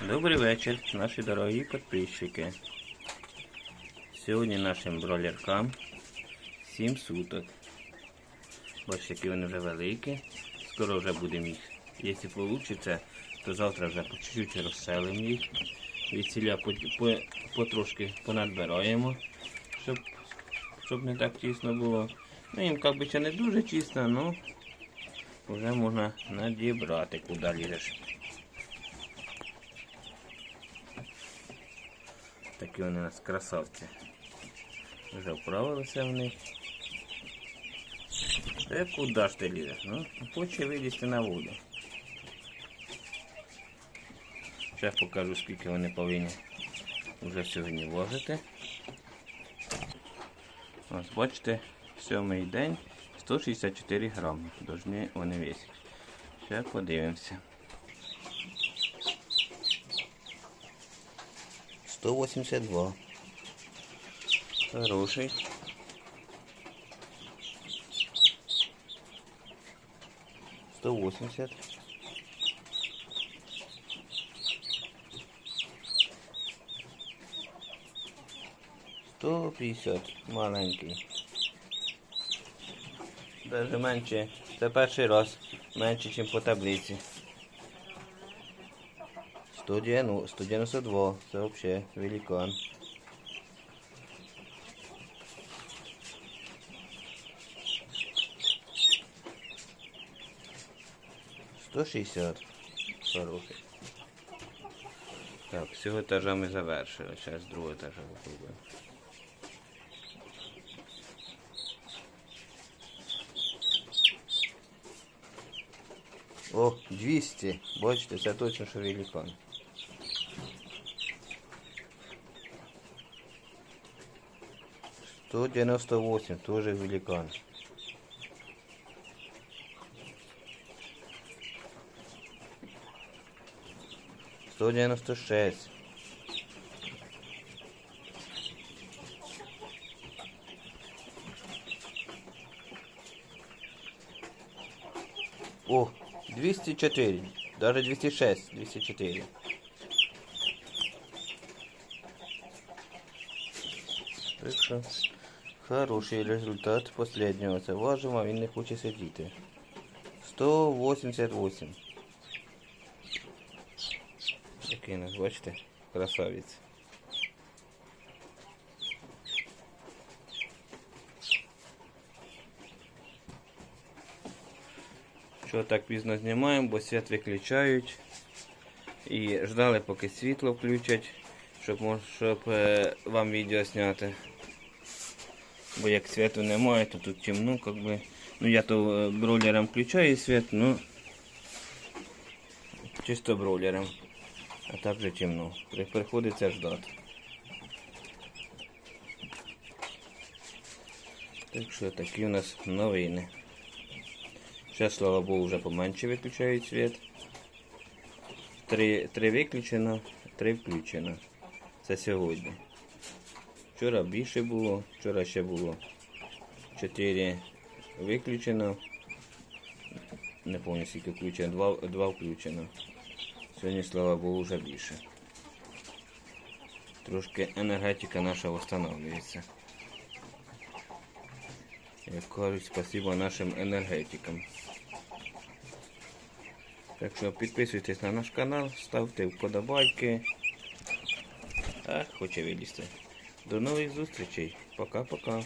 Добрий вечір, наші дорогі підписчики. Сьогодні нашим бролеркам 7 суток. Бачите, які вони вже великі. Скоро вже будемо їх. Якщо вийде, то завтра вже по чуть-чуть розселимо їх. Від ціля по, по, потрошки понадбираємо, щоб, щоб не так тісно було. Ну їм як ще не дуже тісно, але вже можна надібрати, куди лізеш. Такі вони у нас красавці. Вже вправилися в них. Та куди ж ти лізеш? Ну, хоче вилізти на воду. Зараз покажу, скільки вони повинні вже сьогодні важити. Ось бачите, сьомий день 164 грами. Должні вони весити. Зараз подивимося. 182. Хороший. Сто восемьдесят. Сто п'ятдесят. Маленький. Даже менше. Це перший раз. Менше, ніж по таблиці. 190, 192, це вообще великан. Сто шістдесят. Хороший. Так, з цього етажа ми завершили. Зараз з другого етажа попробуємо. О, 200. Бачите, це точно, що великан. Сто девяносто восемь, тоже великан. Сто девяносто шесть. О, 204. Даже 206, 204. Так що хороший результат последнього. Це важимо, він не хоче сидіти. 188. Такий у нас, бачите, красавець. Що так пізно знімаємо, бо світ виключають. І ждали, поки світло включать, щоб, щоб е, вам відео зняти. Бо як світу немає, то тут темно, как би. Ну я то е, бройлером включаю світ, ну чисто бройлером. А так же темно. Приходиться ждати. Так що такі у нас новини. Ще, слава Богу, вже поменше виключають світ. Три, три виключено, три включено. Це сьогодні. Вчора більше було, вчора ще було 4 виключено. Не пам'ятаю скільки включено, 2, 2 включено. Сьогодні, слава Богу, вже більше. Трошки енергетика наша встановлюється. Як кажуть, спасибо нашим енергетикам. Так що підписуйтесь на наш канал, ставте вподобайки. А, хоче вилізти. До нових зустрічей. Пока-пока.